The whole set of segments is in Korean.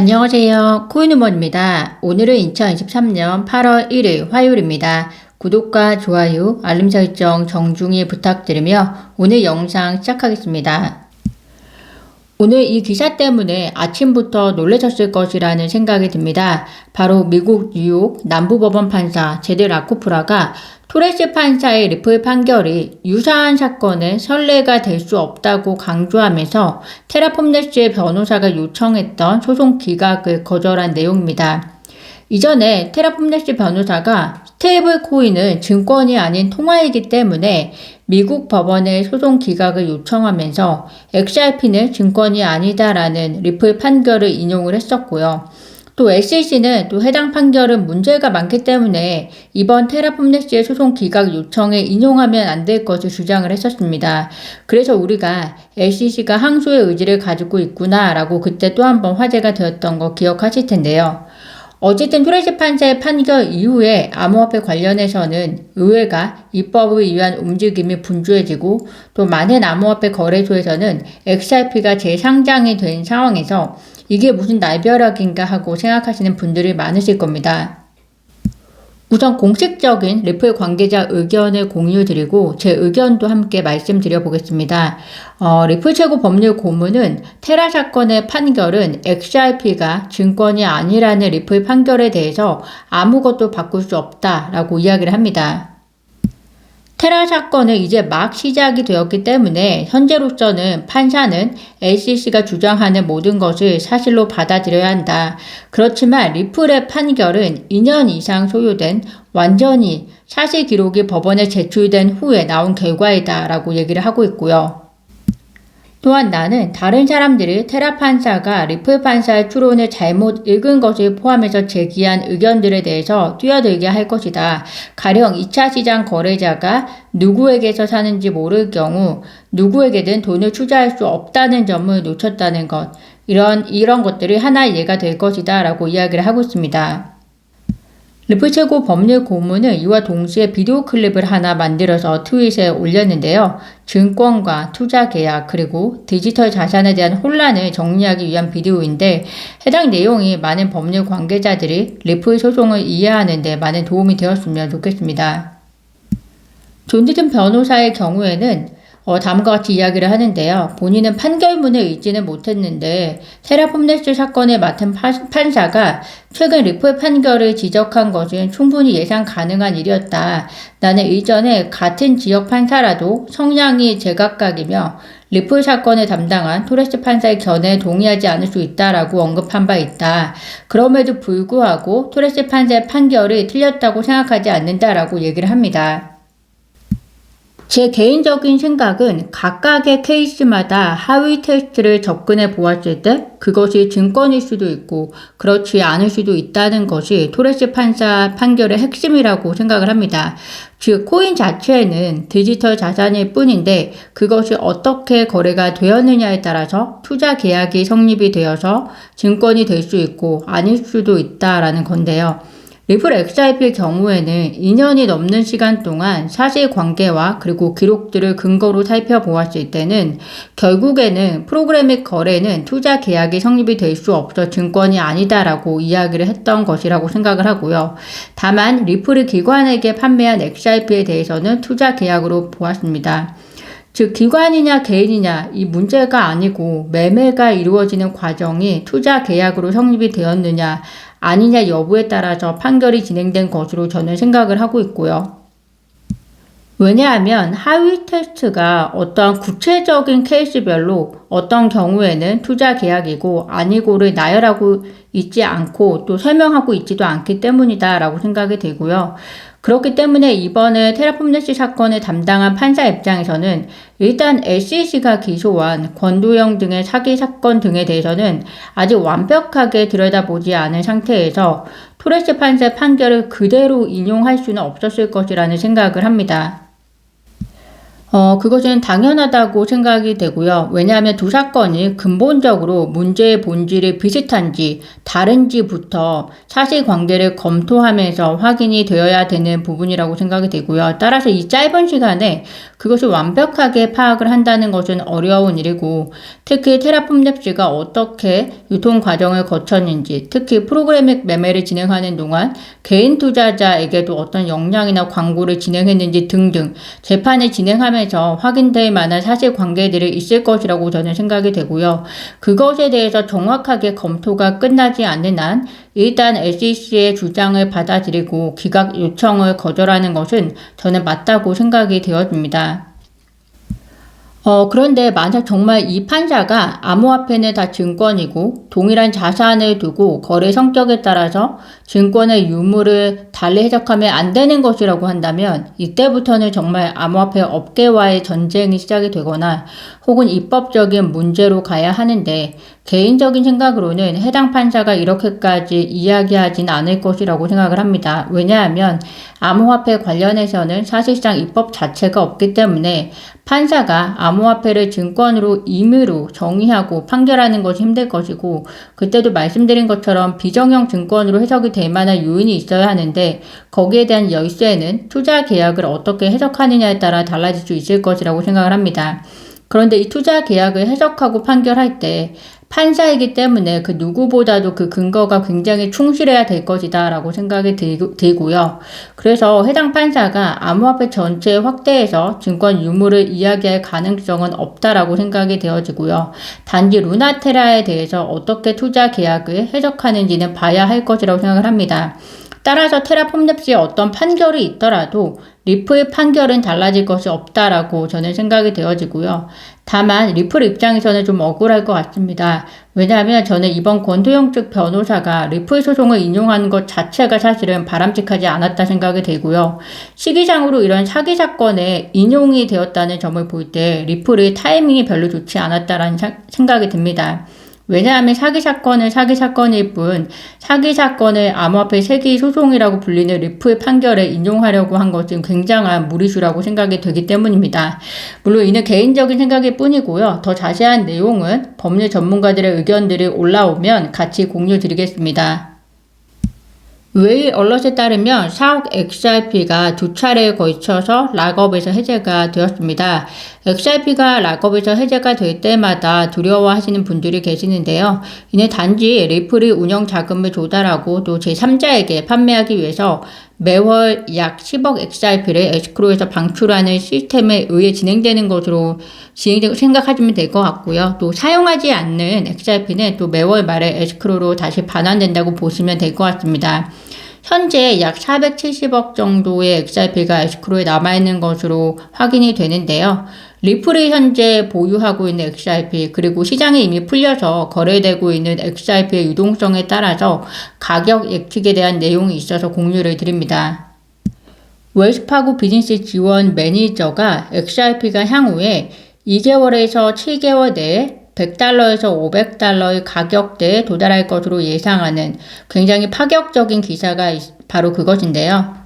안녕하세요. 코인우먼입니다. 오늘은 2023년 8월 1일 화요일입니다. 구독과 좋아요, 알림 설정 정중히 부탁드리며 오늘 영상 시작하겠습니다. 오늘 이 기사 때문에 아침부터 놀라셨을 것이라는 생각이 듭니다. 바로 미국 뉴욕 남부법원 판사 제드 라코프라가 토레스 판사의 리플 판결이 유사한 사건은 선례가 될 수 없다고 강조하면서 테라폼네스의 변호사가 요청했던 소송 기각을 거절한 내용입니다. 이전에 테라폼네스 변호사가 스테이블 코인은 증권이 아닌 통화이기 때문에 미국 법원에 소송 기각을 요청하면서 XRP는 증권이 아니다라는 리플 판결을 인용을 했었고요. 또 SEC는 또 해당 판결은 문제가 많기 때문에 이번 테라폼네스의 소송 기각 요청에 인용하면 안 될 것을 주장을 했었습니다. 그래서 우리가 SEC가 항소의 의지를 가지고 있구나라고 그때 또 한 번 화제가 되었던 거 기억하실 텐데요. 어쨌든 토레스 판사의 판결 이후에 암호화폐 관련해서는 의회가 입법을 위한 움직임이 분주해지고 또 많은 암호화폐 거래소에서는 XRP가 재상장이 된 상황에서 이게 무슨 날벼락인가 하고 생각하시는 분들이 많으실 겁니다. 우선 공식적인 리플 관계자 의견을 공유드리고 제 의견도 함께 말씀드려 보겠습니다. 어, 리플 최고 법률 고문은 테라 사건의 판결은 XRP가 증권이 아니라는 리플 판결에 대해서 아무것도 바꿀 수 없다라고 이야기를 합니다. 테라 사건은 이제 막 시작이 되었기 때문에 현재로서는 판사는 LCC가 주장하는 모든 것을 사실로 받아들여야 한다. 그렇지만 리플의 판결은 2년 이상 소요된 완전히 사실 기록이 법원에 제출된 후에 나온 결과이다 라고 얘기를 하고 있고요. 또한 나는 다른 사람들이 테라 판사가 리플 판사의 추론을 잘못 읽은 것을 포함해서 제기한 의견들에 대해서 뛰어들게 할 것이다. 가령 2차 시장 거래자가 누구에게서 사는지 모를 경우 누구에게든 돈을 투자할 수 없다는 점을 놓쳤다는 것. 이런, 이런 것들이 하나의 예가 될 것이다. 라고 이야기를 하고 있습니다. 리플 최고 법률 고문은 이와 동시에 비디오 클립을 하나 만들어서 트윗에 올렸는데요. 증권과 투자 계약 그리고 디지털 자산에 대한 혼란을 정리하기 위한 비디오인데 해당 내용이 많은 법률 관계자들이 리플 소송을 이해하는 데 많은 도움이 되었으면 좋겠습니다. 존디든 변호사의 경우에는 어, 다음과 같이 이야기를 하는데요. 본인은 판결문을 읽지는 못했는데 테라폼네스 사건을 맡은 판사가 최근 리플 판결을 지적한 것은 충분히 예상 가능한 일이었다. 나는 이전에 같은 지역 판사라도 성향이 제각각이며 리플 사건을 담당한 토레스 판사의 견해에 동의하지 않을 수 있다라고 언급한 바 있다. 그럼에도 불구하고 토레스 판사의 판결이 틀렸다고 생각하지 않는다라고 얘기를 합니다. 제 개인적인 생각은 각각의 케이스마다 하위 테스트를 접근해 보았을 때 그것이 증권일 수도 있고 그렇지 않을 수도 있다는 것이 토레스 판사 판결의 핵심이라고 생각을 합니다. 즉, 코인 자체는 디지털 자산일 뿐인데 그것이 어떻게 거래가 되었느냐에 따라서 투자 계약이 성립이 되어서 증권이 될 수 있고 아닐 수도 있다라는 건데요. 리플 XIP의 경우에는 2년이 넘는 시간 동안 사실관계와 그리고 기록들을 근거로 살펴보았을 때는 결국에는 프로그래믹 거래는 투자 계약이 성립이 될 수 없어 증권이 아니다라고 이야기를 했던 것이라고 생각을 하고요. 다만 리플이 기관에게 판매한 XIP에 대해서는 투자 계약으로 보았습니다. 즉, 기관이냐 개인이냐 이 문제가 아니고 매매가 이루어지는 과정이 투자 계약으로 성립이 되었느냐 아니냐 여부에 따라서 판결이 진행된 것으로 저는 생각을 하고 있고요. 왜냐하면 하위 테스트가 어떤 구체적인 케이스별로 어떤 경우에는 투자 계약이고 아니고를 나열하고 있지 않고 또 설명하고 있지도 않기 때문이다라고 생각이 되고요. 그렇기 때문에 이번에 테라폼네시 사건을 담당한 판사 입장에서는 일단 SEC가 기소한 권도영 등의 사기 사건 등에 대해서는 아직 완벽하게 들여다보지 않은 상태에서 토레스 판사 판결을 그대로 인용할 수는 없었을 것이라는 생각을 합니다. 어, 그것은 당연하다고 생각이 되고요. 왜냐하면 두 사건이 근본적으로 문제의 본질이 비슷한지 다른지부터 사실관계를 검토하면서 확인이 되어야 되는 부분이라고 생각이 되고요. 따라서 이 짧은 시간에 그것을 완벽하게 파악을 한다는 것은 어려운 일이고 특히 테라폼 랩스가 어떻게 유통 과정을 거쳤는지 특히 프로그래밍 매매를 진행하는 동안 개인 투자자에게도 어떤 역량이나 광고를 진행했는지 등등 재판을 진행하면 서 확인될 만한 사실관계들이 있을 것이라고 저는 생각이 되고요. 그것에 대해서 정확하게 검토가 끝나지 않는 한 일단 SEC의 주장을 받아들이고 기각 요청을 거절하는 것은 저는 맞다고 생각이 되어집니다. 어, 그런데 만약 정말 이 판사가 암호화폐는 다 증권이고 동일한 자산을 두고 거래 성격에 따라서 증권의 유무를 달리 해석하면 안 되는 것이라고 한다면 이때부터는 정말 암호화폐 업계와의 전쟁이 시작이 되거나 혹은 입법적인 문제로 가야 하는데 개인적인 생각으로는 해당 판사가 이렇게까지 이야기하진 않을 것이라고 생각을 합니다. 왜냐하면 암호화폐 관련해서는 사실상 입법 자체가 없기 때문에 판사가 암호화폐를 증권으로 임의로 정의하고 판결하는 것이 힘들 것이고 그때도 말씀드린 것처럼 비정형 증권으로 해석이 될 만한 요인이 있어야 하는데 거기에 대한 열쇠는 투자 계약을 어떻게 해석하느냐에 따라 달라질 수 있을 것이라고 생각을 합니다. 그런데 이 투자 계약을 해석하고 판결할 때 판사이기 때문에 그 누구보다도 그 근거가 굉장히 충실해야 될 것이다 라고 생각이 들고요. 그래서 해당 판사가 암호화폐 전체 확대해서 증권 유무를 이야기할 가능성은 없다라고 생각이 되어지고요. 단지 루나테라에 대해서 어떻게 투자 계약을 해석하는지는 봐야 할 것이라고 생각을 합니다. 따라서 테라폼 랩스의 어떤 판결이 있더라도 리프의 판결은 달라질 것이 없다라고 저는 생각이 되어지고요. 다만 리플 입장에서는 좀 억울할 것 같습니다. 왜냐하면 저는 이번 권도영 측 변호사가 리플 소송을 인용하는 것 자체가 사실은 바람직하지 않았다 생각이 되고요. 시기상으로 이런 사기 사건에 인용이 되었다는 점을 볼 때 리플의 타이밍이 별로 좋지 않았다라는 생각이 듭니다. 왜냐하면 사기 사건은 사기 사건일 뿐 사기 사건을 암호화폐 세기 소송이라고 불리는 리프의 판결에 인용하려고 한 것은 굉장한 무리수라고 생각이 되기 때문입니다. 물론 이는 개인적인 생각일 뿐이고요. 더 자세한 내용은 법률 전문가들의 의견들이 올라오면 같이 공유 드리겠습니다. 웨이 얼럿에 따르면 4억 XRP가 두 차례에 걸쳐서 락업에서 해제가 되었습니다. XRP가 락업에서 해제가 될 때마다 두려워하시는 분들이 계시는데요. 이는 단지 리플이 운영 자금을 조달하고 또 제3자에게 판매하기 위해서 매월 약 10억 XRP를 에스크로에서 방출하는 시스템에 의해 진행되는 것으로 진행되고 생각하시면 될 것 같고요. 또 사용하지 않는 XRP는 또 매월 말에 에스크로로 다시 반환된다고 보시면 될 것 같습니다. 현재 약 470억 정도의 XRP가 에스크로에 남아있는 것으로 확인이 되는데요. 리플이 현재 보유하고 있는 XRP 그리고 시장에 이미 풀려서 거래되고 있는 XRP의 유동성에 따라서 가격 예측에 대한 내용이 있어서 공유를 드립니다. 웰스파고 비즈니스 지원 매니저가 XRP가 향후에 2개월에서 7개월 내에 100달러에서 500달러의 가격대에 도달할 것으로 예상하는 굉장히 파격적인 기사가 바로 그것인데요.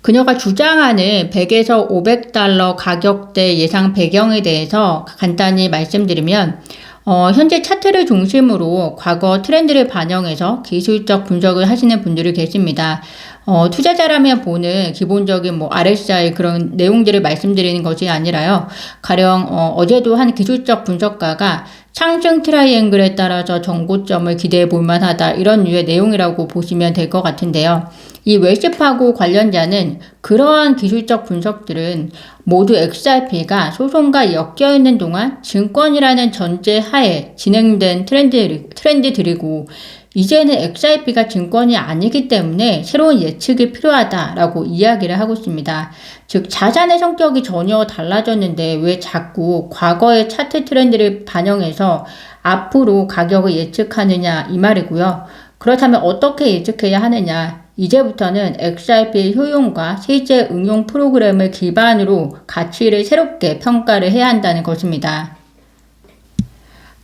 그녀가 주장하는 100에서 500달러 가격대 예상 배경에 대해서 간단히 말씀드리면 어, 현재 차트를 중심으로 과거 트렌드를 반영해서 기술적 분석을 하시는 분들이 계십니다. 어, 투자자라면 보는 기본적인 뭐 RSI 그런 내용들을 말씀드리는 것이 아니라요. 가령 어, 어제도 한 기술적 분석가가 상승 트라이앵글에 따라서 정고점을 기대해 볼 만 하다 이런 류의 내용이라고 보시면 될 것 같은데요. 이 웰시파고 관련자는 그러한 기술적 분석들은 모두 XRP가 소송과 엮여 있는 동안 증권이라는 전제 하에 진행된 트렌드, 트렌드들이고 이제는 XRP가 증권이 아니기 때문에 새로운 예측이 필요하다라고 이야기를 하고 있습니다. 즉, 자산의 성격이 전혀 달라졌는데 왜 자꾸 과거의 차트 트렌드를 반영해서 앞으로 가격을 예측하느냐 이 말이고요. 그렇다면 어떻게 예측해야 하느냐? 이제부터는 XRP의 효용과 실제 응용 프로그램을 기반으로 가치를 새롭게 평가를 해야 한다는 것입니다.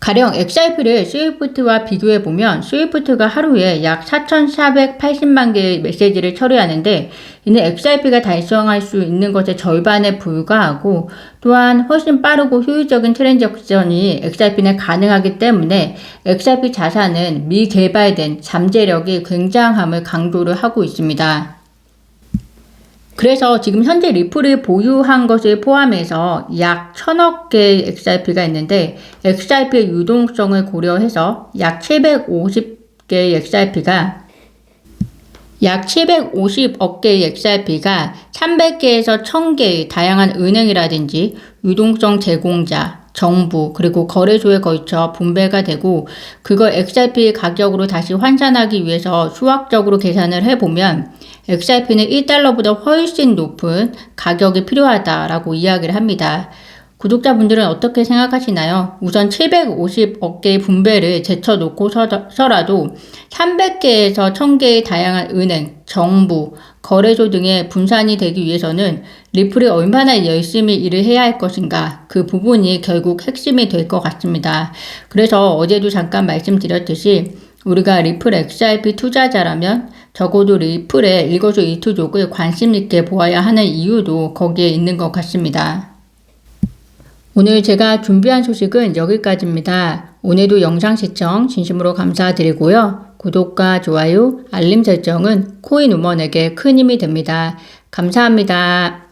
가령 XRP를 스위프트와 비교해 보면 스위프트가 하루에 약 4,480만 개의 메시지를 처리하는데 이는 XRP가 달성할 수 있는 것의 절반에 불과하고 또한 훨씬 빠르고 효율적인 트랜잭션이 XRP는 가능하기 때문에 XRP 자산은 미개발된 잠재력이 굉장함을 강조를 하고 있습니다. 그래서 지금 현재 리플을 보유한 것을 포함해서 약 천억 개의 XRP가 있는데 XRP의 유동성을 고려해서 약 750개의 XRP가 약 750억 개의 XRP가 300개에서 1000개의 다양한 은행이라든지 유동성 제공자, 정부, 그리고 거래소에 걸쳐 분배가 되고 그걸 XRP 가격으로 다시 환산하기 위해서 수학적으로 계산을 해보면 XRP는 1달러보다 훨씬 높은 가격이 필요하다라고 이야기를 합니다. 구독자분들은 어떻게 생각하시나요? 우선 750억 개의 분배를 제쳐놓고서라도 300개에서 1000개의 다양한 은행, 정부, 거래소 등의 분산이 되기 위해서는 리플이 얼마나 열심히 일을 해야 할 것인가 그 부분이 결국 핵심이 될 것 같습니다. 그래서 어제도 잠깐 말씀드렸듯이 우리가 리플 XRP 투자자라면 적어도 리플의 일거수일투족을 관심 있게 보아야 하는 이유도 거기에 있는 것 같습니다. 오늘 제가 준비한 소식은 여기까지입니다. 오늘도 영상 시청 진심으로 감사드리고요. 구독과 좋아요, 알림 설정은 코인 우먼에게 큰 힘이 됩니다. 감사합니다.